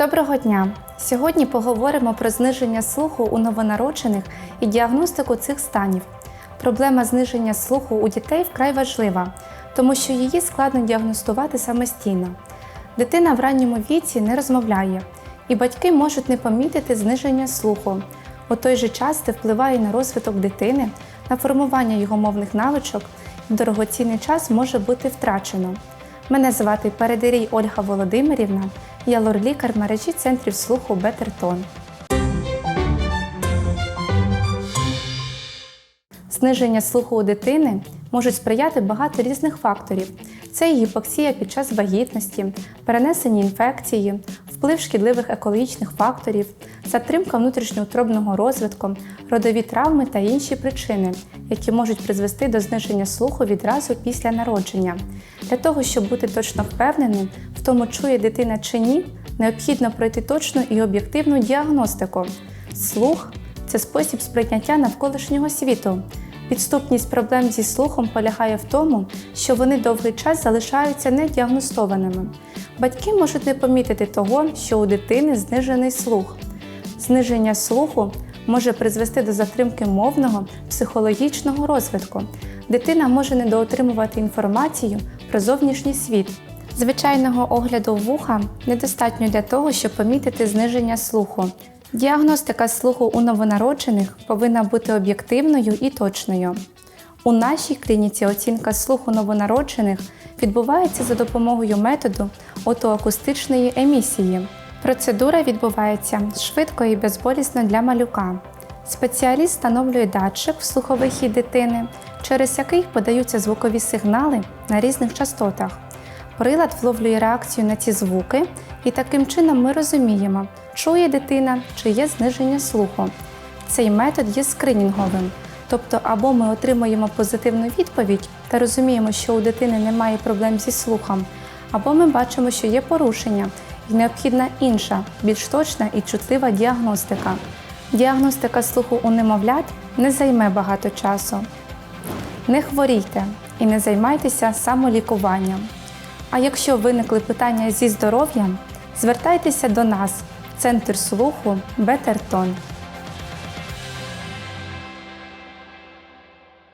Доброго дня! Сьогодні поговоримо про зниження слуху у новонароджених і діагностику цих станів. Проблема зниження слуху у дітей вкрай важлива, тому що її складно діагностувати самостійно. Дитина в ранньому віці не розмовляє, і батьки можуть не помітити зниження слуху. У той же час це впливає на розвиток дитини, на формування його мовних навичок, і дорогоцінний час може бути втрачено. Мене звати Передирій Ольга Володимирівна, я лор-лікар мережі центрів слуху Бетертон. Зниження слуху у дитини можуть сприяти багато різних факторів. Це і гіпоксія під час вагітності, перенесені інфекції, вплив шкідливих екологічних факторів, затримка внутрішньоутробного розвитку, родові травми та інші причини, які можуть призвести до зниження слуху відразу після народження. Для того, щоб бути точно впевненим, в тому чує дитина чи ні, необхідно пройти точну і об'єктивну діагностику. Слух це спосіб сприйняття навколишнього світу. Підступність проблем зі слухом полягає в тому, що вони довгий час залишаються недіагностованими. Батьки можуть не помітити того, що у дитини знижений слух. Зниження слуху може призвести до затримки мовного, психологічного розвитку. Дитина може недоотримувати інформацію про зовнішній світ. Звичайного огляду вуха недостатньо для того, щоб помітити зниження слуху. Діагностика слуху у новонароджених повинна бути об'єктивною і точною. У нашій клініці оцінка слуху новонароджених відбувається за допомогою методу отоакустичної емісії. Процедура відбувається швидко і безболісно для малюка. Спеціаліст встановлює датчик в слуховий хід дитини, через який подаються звукові сигнали на різних частотах. Прилад вловлює реакцію на ці звуки, і таким чином ми розуміємо, чує дитина чи є зниження слуху. Цей метод є скринінговим, тобто або ми отримуємо позитивну відповідь та розуміємо, що у дитини немає проблем зі слухом, або ми бачимо, що є порушення і необхідна інша, більш точна і чутлива діагностика. Діагностика слуху у немовлят не займе багато часу. Не хворійте і не займайтеся самолікуванням. А якщо виникли питання зі здоров'ям, звертайтеся до нас, Центр слуху Бетертон.